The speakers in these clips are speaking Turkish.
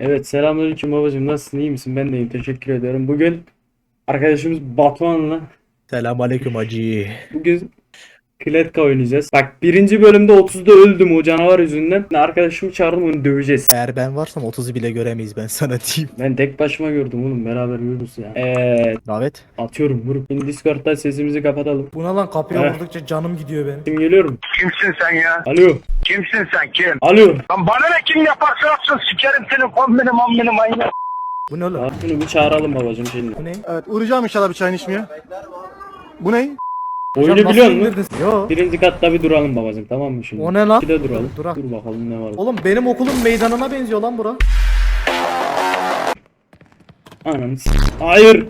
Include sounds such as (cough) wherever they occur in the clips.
Evet selamünaleyküm babacığım nasılsın iyi misin ben de iyiyim teşekkür ederim. Bugün arkadaşımız Batuhan'la Selam aleyküm hacı. bugün Kletka oynayacağız. Bak birinci bölümde 30'da öldüm o canavar yüzünden. Arkadaşımı çağırdım onu döveceğiz. Eğer ben varsam 30'u bile göremeyiz ben sana diyeyim. Ben tek başıma gördüm oğlum beraber yürürüz ya. Evet Davet. atıyorum vurup. Şimdi Discord'da sesimizi kapatalım. Buna lan kapıya Heh. vurdukça canım gidiyor benim. Kim geliyorum? Kimsin sen ya? Alo. Kimsin sen kim? Alo. Lan bana ne kim yaparsa yapsın sikerim senin kombini mombini manyak. Bu ne lan? Abi Bunu bir çağıralım babacığım şimdi. Bu ne? Evet uğrayacağım inşallah bir çayını içmeye. Bu ne? Oyunu biliyor musun? Yo. Birinci katta bir duralım babacığım tamam mı şimdi? O ne lan? Bir de duralım. Durak. Dur bakalım ne var. Oğlum benim okulun meydanına benziyor lan bura. Ananı s- Hayır.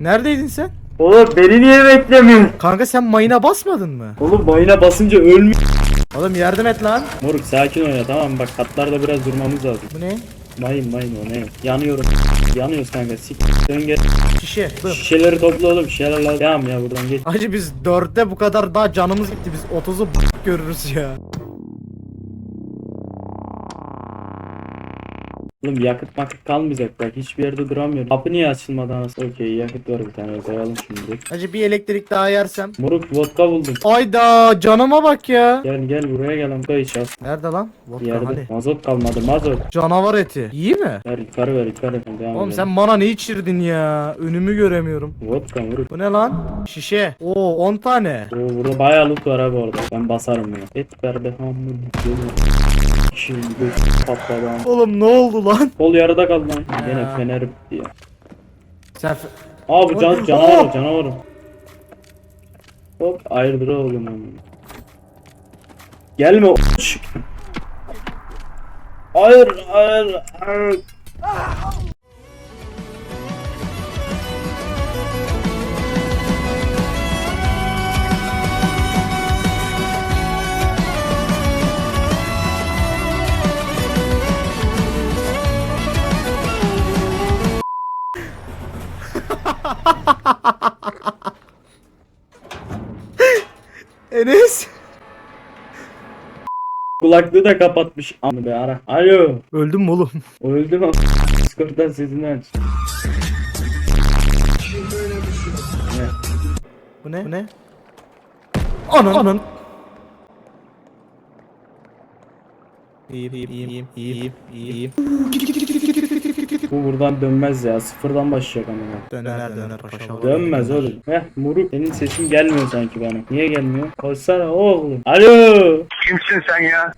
Neredeydin sen? Oğlum beni niye beklemiyorsun? Kanka sen mayına basmadın mı? Oğlum mayına basınca ölmüyor. Oğlum yardım et lan. Moruk sakin oyna tamam mı? bak katlarda biraz durmamız lazım. Bu ne? Mayın mayın o ne? Yanıyorum. Yanıyoruz kanka sik. Dön gel. Şişe. Dur. Şişeleri topla oğlum şişeler lazım. Devam ya buradan geç. Hacı biz dörtte bu kadar daha canımız gitti. Biz 30'u b- görürüz ya. Oğlum yakıt makıt kalmayacak bak hiçbir yerde duramıyorum. Kapı niye açılmadı anasını? Okey yakıt var bir tane koyalım şimdi. Hacı bir elektrik daha yersem. Moruk vodka buldum. Ayda canıma bak ya. Gel gel buraya gel vodka iç al. Nerede lan? Vodka yerde. hadi. Mazot kalmadı mazot. Canavar eti. İyi mi? Ver yukarı ver yukarı. Devam Oğlum edelim. sen bana ne içirdin ya? Önümü göremiyorum. Vodka moruk. Bu ne lan? Şişe. Oo 10 tane. Oo, burada bayağı loot var abi orada. Ben basarım ya. Et berbe hamur. Şimdi patladı. Oğlum ne oldu lan? Kol yarıda kaldı lan. Gene Ya. fener bitti ya. Sen Aa bu can, Oh! canavar canavar. Hop ayrılır oğlum onu. Gelme o-. Hayır hayır hayır. (laughs) Enes. Kulaklığı da kapatmış. Ama be ara. Alo. Öldün mü oğlum? O öldü mü? Discord'dan sesini aç. Ne? Bu ne? Bu ne? Anan. Anan. İyiyim, iyiyim, iyiyim, iyiyim, iyiyim. Bu buradan dönmez ya. Sıfırdan başlayacak ama. Döner döner paşa. Dönmez oğlum. Heh Muruk senin sesin gelmiyor sanki bana. Niye gelmiyor? Koşsana oğlum. Alo. Kimsin sen ya?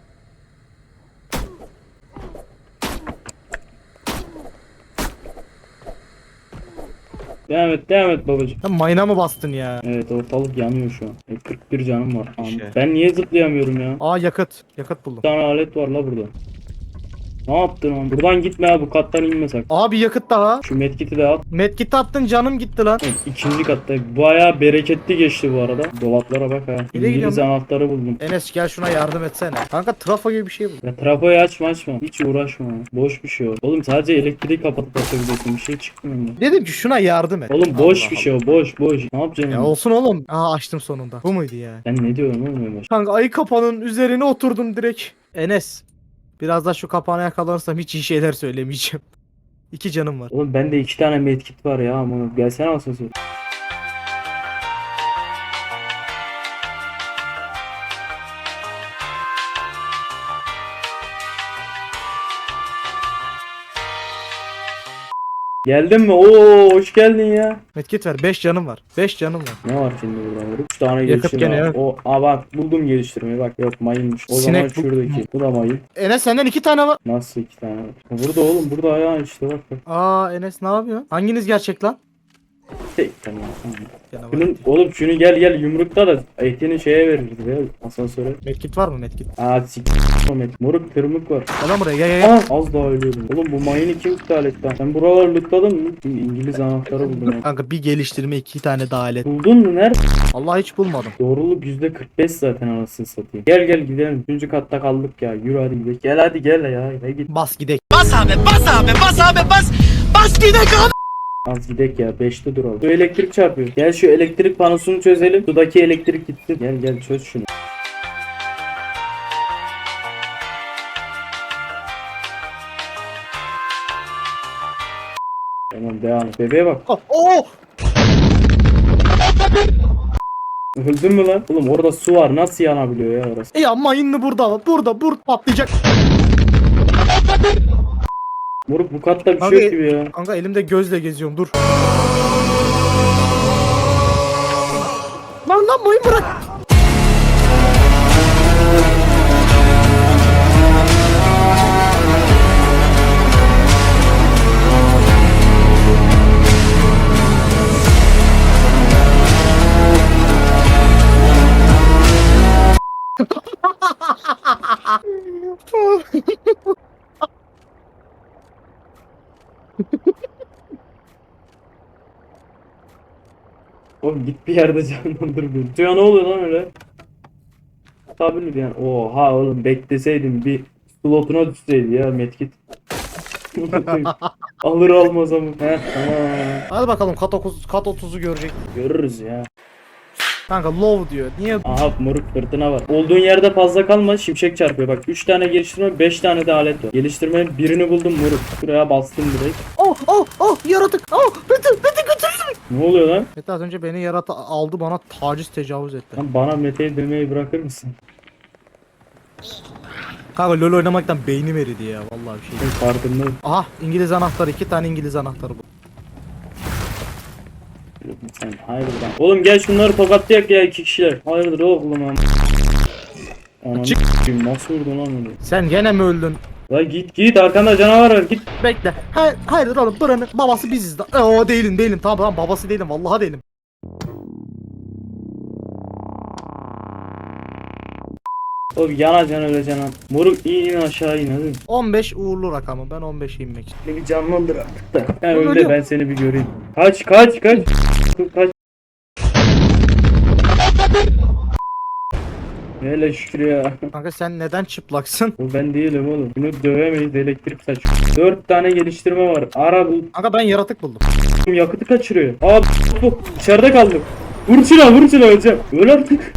Devam et devam et babacığım. Sen mayına mı bastın ya? Evet ortalık yanıyor şu an. E, 41 canım var. Aman. İşte. Ben niye zıplayamıyorum ya? Aa yakıt. Yakıt buldum. Bir tane alet var la burada. Ne yaptın lan? Buradan gitme ya bu kattan inme sakın. Abi yakıt daha. Şu medkiti de at. Medkit attın canım gitti lan. Evet, ikinci katta. Bayağı bereketli geçti bu arada. Dolaplara bak ha. İngiliz anahtarı buldum. Enes gel şuna yardım etsene. Kanka trafo gibi bir şey bu. Ya trafoyu açma açma. Hiç uğraşma. Boş bir şey o. Oğlum sadece elektriği kapatıp açabiliyorsun. Bir şey çıkmıyor mu? Dedim ki şuna yardım et. Oğlum boş Allah bir şey o. Boş boş. Ne yapacaksın? Ya olsun oğlum. Aa açtım sonunda. Bu muydu ya? Sen ne diyorsun oğlum? Kanka ayı kapağının üzerine oturdum direkt. Enes. Biraz da şu kapağına yakalanırsam hiç iyi şeyler söylemeyeceğim. (laughs) İki canım var. Oğlum bende iki tane medkit var ya ama gelsene asansör. Geldin mi? Oo hoş geldin ya. Medkit ver. 5 canım var. 5 canım var. Ne var şimdi burada? Vurup 3 tane Yakıt geliştirme gene var. O, aa bak buldum geliştirmeyi bak yok mayınmış. O Sinek zaman bu- şuradaki. Bu da mayın. Enes senden iki tane var. Nasıl iki tane var? Burada oğlum burada ayağın işte bak bak. Aa Enes ne yapıyor? Hanginiz gerçek lan? Canavar Şunun, eti. oğlum şunu gel gel yumrukta da etini şeye verirdi ya asansöre. Medkit var mı medkit? Aa sik Ahmet. Moruk tırmık var. Gel lan buraya gel gel gel. Aa, az daha ölüyordum. Oğlum bu mayını kim iptal etti? lan? Sen buraları lootladın mı? Bir İngiliz anahtarı buldum. ya. Kanka bir geliştirme iki tane daha alet. Buldun mu? Nerede? Allah hiç bulmadım. Doğruluk %45 zaten anasını satayım. Gel gel gidelim. Üçüncü katta kaldık ya. Yürü hadi gidelim. Gel hadi gel ya. Ne git. Bas gidek. Bas abi bas abi bas abi bas. Bas gidek abi. Az gidek ya 5'te duralım. Şu elektrik çarpıyor. Gel şu elektrik panosunu çözelim. Sudaki elektrik gitti. Gel gel çöz şunu. Tamam devam. Bebeğe bak. Oh, oh! Öldün mü lan? Oğlum orada su var. Nasıl yanabiliyor ya orası? E ama inni burada. Burada. Burada patlayacak. Moruk bu katta bir şey Abi- yok gibi ya. Kanka elimde gözle geziyorum dur. Lan lan mayın bırak. (laughs) Oğlum git bir yerde canlandır beni. Suya ne oluyor lan öyle? Tabii yani. Oha oğlum bekleseydim bir slotuna düşseydi ya medkit. (laughs) Alır almaz ama. Heh, tamam. Hadi bakalım kat 30 kat 30'u görecek. Görürüz ya. Kanka low diyor. Niye? Aha moruk fırtına var. Olduğun yerde fazla kalma şimşek çarpıyor. Bak 3 tane geliştirme 5 tane de alet var. Geliştirmenin birini buldum moruk. Şuraya bastım direkt. Oh oh oh yaratık. Oh beni beni götürün. Ne oluyor lan? Mete az önce beni yaratı aldı bana taciz tecavüz etti. Lan bana Mete'yi demeyi bırakır mısın? Kanka LoL oynamaktan beynim eridi ya vallahi bir şey. farkındayım. Aha İngiliz anahtarı iki tane İngiliz anahtarı bu. Sen hayırdır lan. Oğlum gel şunları tokatlayak ya iki kişiler. Hayırdır oğlum lan. Ananı Çık. s**eyim, nasıl vurdun lan onu? Sen gene mi öldün? La git git arkanda canavar var git. Bekle. Hayır, hayır oğlum buranın babası biziz de. Oo değilim değilim tamam tamam babası değilim vallahi değilim. Oğlum yanacaksın öleceksin lan. Moruk in in aşağı in hadi. 15 uğurlu rakamı ben 15'e inmek istiyorum. Beni bir canlandır artık da. Ben Oğlum ben seni bir göreyim. Kaç kaç kaç. Kaç. Hele şükür ya. Kanka sen neden çıplaksın? Bu ben değilim oğlum. Bunu dövemeyiz elektrik saçıyor. 4 tane geliştirme var. Ara bu Kanka ben yaratık buldum. yakıtı kaçırıyor. Aa bu dışarıda kaldım. Vur şuna vur şuna öleceğim. Öl artık.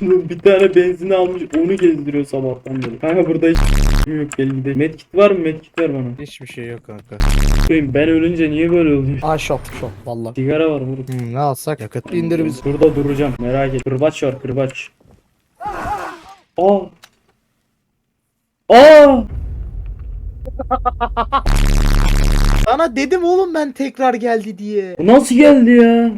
Bir tane benzin almış onu gezdiriyor sabahtan beri. Kanka burada hiç (laughs) yok elimde. Medkit var mı? Medkit ver bana. Hiçbir şey yok kanka. Koyayım, Ben ölünce niye böyle oluyor? Aa şok şok vallahi. Sigara var moruk. Hmm, ne alsak? Yakıt indir bizi. Burada duracağım merak et. Kırbaç var kırbaç. Aa. Aa. Sana dedim oğlum ben tekrar geldi diye. Bu nasıl geldi ya?